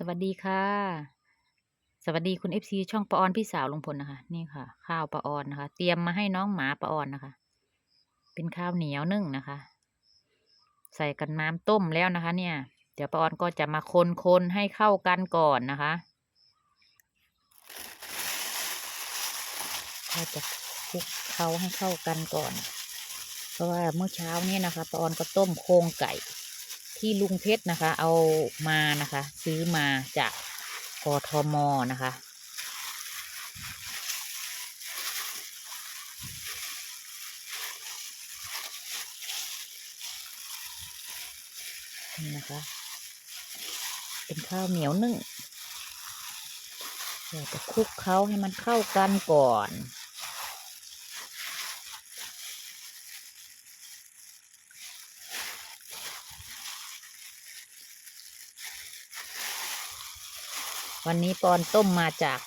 สวัสดีค่ะ สวัสดีคุณเอฟซีช่องปออนพี่สาวลุงพลนะคะ นี่ค่ะ ข้าวปออนนะคะ เตรียมมาให้น้องหมาปออนนะคะ เป็นข้าวเหนียวนึ่งนะคะ ใส่กันน้ำต้มแล้วนะคะ เนี่ย เดี๋ยวปออนก็จะมาคนคนๆให้เข้ากันก่อนนะคะก็จะคลุกเคล้าให้เข้ากันก่อน เพราะว่าเมื่อเช้านี้นะคะปออนก็ต้มโครงไก่ ที่ลุงเพชรนะคะ เอามานะคะ ซื้อมาจากกทมนะคะ นี่นะคะ เป็นข้าวเหนียวนึ่งเราจะคลุกเคล้าให้มันเข้ากันก่อน วันนี้ปอนต้มมาจาก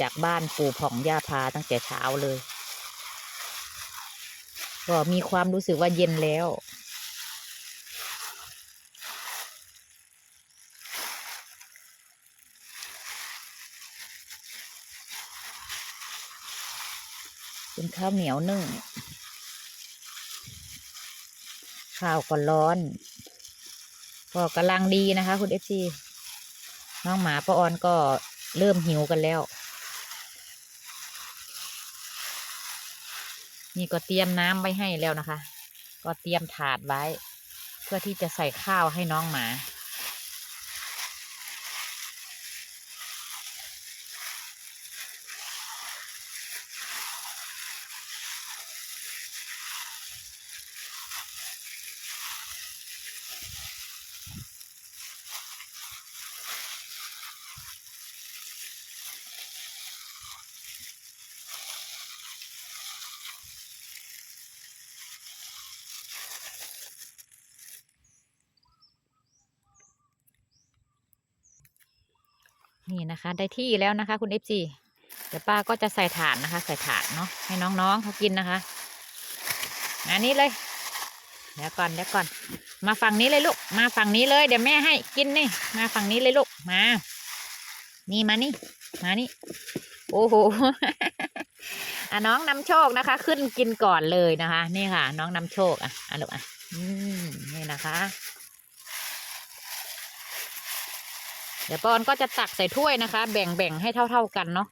จากบ้านปู่ผ่องย่าพาตั้งแต่เช้าเลย ก็มีความรู้สึกว่าเย็นแล้ว เป็นข้าวเหนียวนึ่ง ข้าวก็ร้อน ก็กำลังดีนะคะ คุณเอฟซี น้องหมาป้าออนก็เริ่มหิวกันแล้ว นี่ก็เตรียมน้ำไว้ให้แล้วนะคะ ก็เตรียมถาดไว้ เพื่อที่จะใส่ข้าวให้น้องหมา นี่นะคะ ได้ที่แล้วนะคะ คุณเอฟซีเดี๋ยวป้าก็จะใส่ถาดนะคะ ใส่ถาดเนาะให้น้องๆเขากินนะคะอันนี้เลย เดี๋ยวก่อนเดี๋ยวก่อน มาฝั่งนี้เลยลูก มาฝั่งนี้เลย เดี๋ยวแม่ให้กินนี่ มาฝั่งนี้เลยลูก มา นี่มานี่ มานี่ โอ้โหอะน้องนำโชคนะคะ ขึ้นกินก่อนเลยนะคะ นี่ค่ะ น้องนำโชคอะอะลูกอะ อืมนี่นะคะ เดี๋ยวปอนก็จะตักใส่ถ้วยนะคะ แบ่งแบ่งให้เท่า ๆกันเนาะ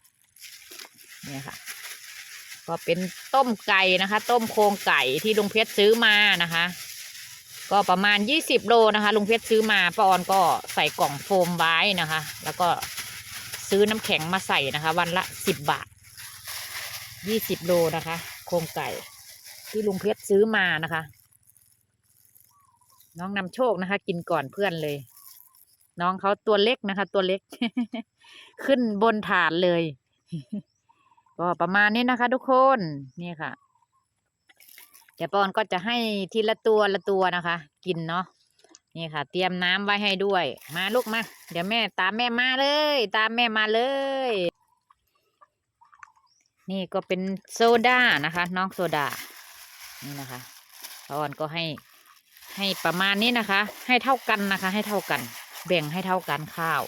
เนี่ยค่ะ ก็เป็นต้มไก่นะคะ ต้มโครงไก่ที่ลุงเพชรซื้อมานะคะ ก็ประมาณยี่สิบโลนะคะลุงเพชรซื้อมาปอนก็ใส่กล่องโฟมไว้นะคะ แล้วก็ซื้อน้ำแข็งมาใส่นะคะ วันละสิบบาทยี่สิบโลนะคะ โครงไก่ที่ลุงเพชรซื้อมานะคะ น้องนำโชคนะคะ กินก่อนเพื่อนเลย น้องเขาตัวเล็กนะคะ ตัวเล็ก ขึ้นบนถาดเลย ก็ประมาณนี้นะคะ ทุกคนนี่ค่ะเดี๋ยวปอนก็จะให้ทีละตัวละตัวนะคะ กินเนาะนี่ค่ะ เตรียมน้ำไว้ให้ด้วย มาลูกมา เดี๋ยวแม่ตามแม่มาเลย ตามแม่มาเลย นี่ก็เป็นโซดานะคะ น้องโซดา นี่นะคะปอนก็ให้ให้ประมาณนี้นะคะ ให้เท่ากันนะคะ ให้เท่ากัน แบ่งให้เท่ากันข้าว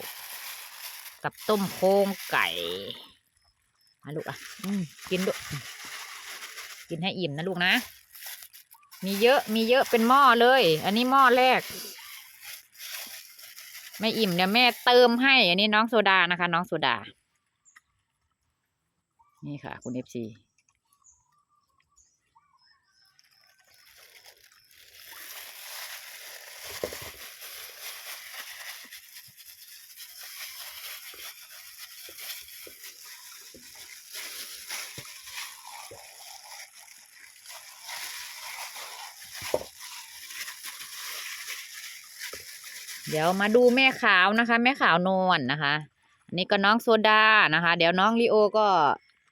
กับต้มโครงไก่มาลูกอะอกินลูกอืมกินให้อิ่มนะลูกนะ มีเยอะมีเยอะเป็นหม้อเลย อันนี้หม้อแรก ไม่อิ่มเดี๋ยวแม่เติมให้ อันนี้น้องโซดานะคะ น้องโซดา นี่ค่ะ คุณเอฟซี เดี๋ยวมาดูแม่ขาวนะคะ แม่ขาวนวลนะคะนนี้ก็น้องโซดานะคะ เดี๋ยวน้องลีโอก็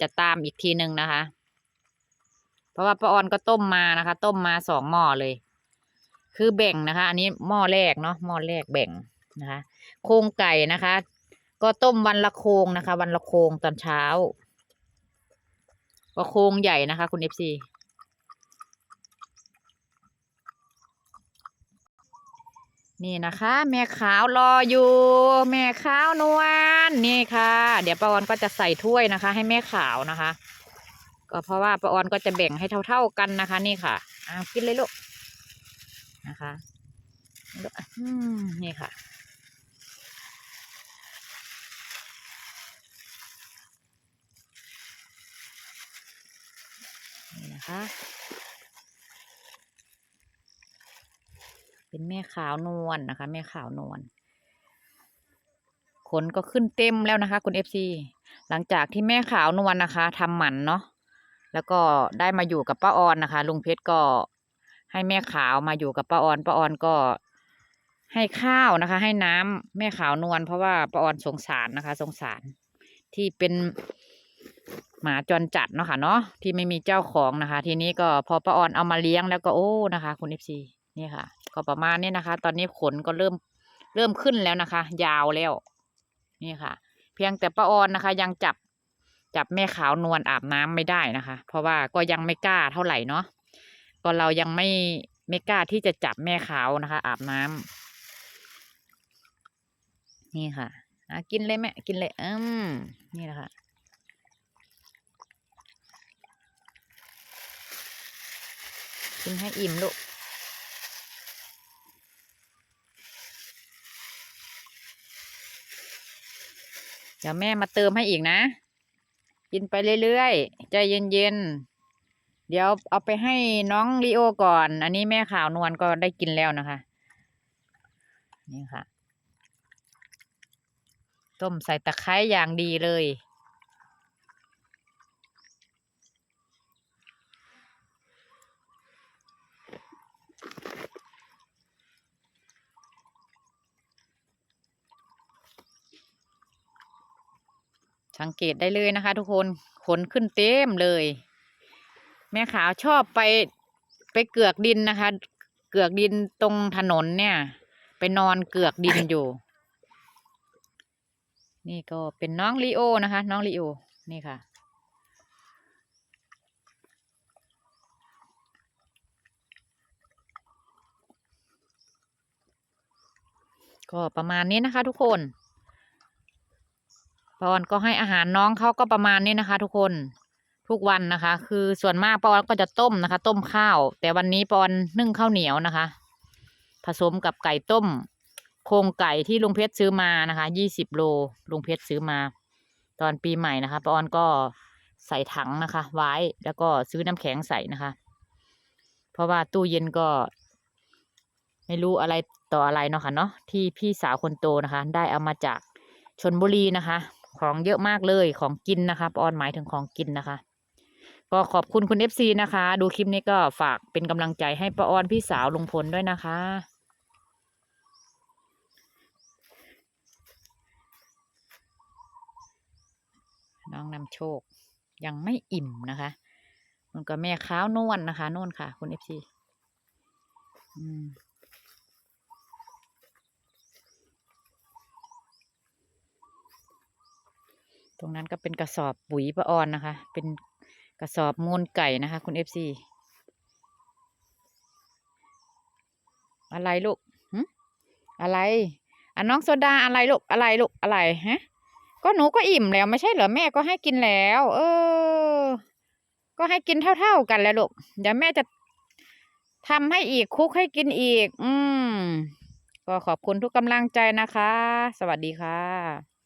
จะตามอีกทีหนึ่งนะคะ เพราะว่าป้าออนก็ต้มมานะคะ ต้มมาสองหม้อเลย คือแบ่งนะคะ อันนี้หม้อแรกเนาะหม้อแรกแบ่งนะคะ โครงไก่นะคะ ก็ต้มวันละโครงนะคะ วันละโครงตอนเช้า ก็โครงใหญ่นะคะ คุณเอฟซี นี่นะคะ แม่ขาวรออยู่ แม่ขาวนวลนี่ค่ะ เดี๋ยวป้าออนก็จะใส่ถ้วยนะคะ ให้แม่ขาวนะคะ ก็เพราะว่าป้าออนก็จะแบ่งให้เท่า ๆกันนะคะ นี่ค่ะอ้าวกินเลยลูกนะคะลูกนี่ค่ะ นี่นะคะ เป็นแม่ขาวนวลนะคะ แม่ขาวนวลขนก็ขึ้นเต็มแล้วนะคะ คุณเอฟซีหลังจากที่แม่ขาวนวลนะคะทำหมันเนาะแล้วก็ได้มาอยู่กับป้าออนนะคะ ลุงเพชรก็ให้แม่ขาวมาอยู่กับป้าออนป้าออนก็ให้ข้าวนะคะ ให้น้ำแม่ขาวนวลเพราะว่าป้าออนสงสารนะคะ สงสารที่เป็นหมาจรจัดเนาะค่ะเนาะที่ไม่มีเจ้าของนะคะ ทีนี้ก็พอป้าออนเอามาเลี้ยงแล้วก็โอ้นะคะ คุณเอฟซีนี่ค่ะ ก็ประมาณนี้นะคะ ตอนนี้ขนก็เริ่มเริ่มขึ้นแล้วนะคะ ยาวแล้ว นี่ค่ะ เพียงแต่ป้าออนนะคะ ยังจับจับแม่ขาวนวลอาบน้ำไม่ได้นะคะ เพราะว่าก็ยังไม่กล้าเท่าไหร่เนาะก็เรายังไม่ไม่กล้าที่จะจับแม่ขาวนะคะ อาบน้ำนี่ค่ะอะกินเลยแม่กินเลยอืมนี่แหละค่ะกินให้อิ่มลูก เดี๋ยวแม่มาเติมให้อีกนะ กินไปเรื่อยๆ ใจเย็นๆ เดี๋ยวเอาไปให้น้องลีโอก่อน อันนี้แม่ขาวนวลก็ได้กินแล้วนะคะ นี่ค่ะ ต้มใส่ตะไคร้อย่างดีเลย สังเกตได้เลยนะคะ ทุกคนขนขึ้นเต็มเลย แม่ขาวชอบไปไปเกือกดินนะคะ เกือกดินตรงถนนเนี่ย ไปนอนเกือกดินอยู่ นี่ก็เป็นน้องลีโอนะคะ น้องลีโอนี่ค่ะก็ประมาณนี้นะคะทุกคน ปอนก็ให้อาหารน้องเขาก็ประมาณนี้นะคะ ทุกคนทุกวันนะคะ คือส่วนมากปอนก็จะต้มนะคะ ต้มข้าว แต่วันนี้ปอนนึ่งข้าวเหนียวนะคะ ผสมกับไก่ต้ม โครงไก่ที่ลุงเพชรซื้อมานะคะยี่สิบโลลุงเพชรซื้อมา ตอนปีใหม่นะคะปอนก็ใส่ถังนะคะ ไว้แล้วก็ซื้อน้ำแข็งใส่นะคะ เพราะว่าตู้เย็นก็ ไม่รู้อะไรต่ออะไรเนาะค่ะเนาะที่พี่สาวคนโตนะคะ ได้เอามาจากชนบุรีนะคะ ของเยอะมากเลยของกินนะคะออนหมายถึงของกินนะคะ ก็ขอบคุณคุณเอฟซีนะคะ ดูคลิปนี้ก็ฝากเป็นกำลังใจให้ป้าออนพี่สาวลุงพลด้วยนะคะ น้องนำโชค ยังไม่อิ่มนะคะมันก็แม่ข้าวนวลนะคะน่นค่ะ คุณเอฟซี ตรงนั้นก็เป็นกระสอบปุ๋ยป้าออนนะคะ เป็นกระสอบมูลไก่นะคะ คุณเอฟซีอะไรลูกอะไรอะน้องโซดาอะไรลูกอะไรลูกอะไรฮะ ก็หนูก็อิ่มแล้วไม่ใช่เหรอแม่ก็ให้กินแล้ว เออ ก็ให้กินเท่าๆกันแล้วลูกเดี๋ยวแม่จะทำให้อีกคุกให้กินอีก อืม ก็ขอบคุณทุกกำลังใจนะคะ สวัสดีค่ะ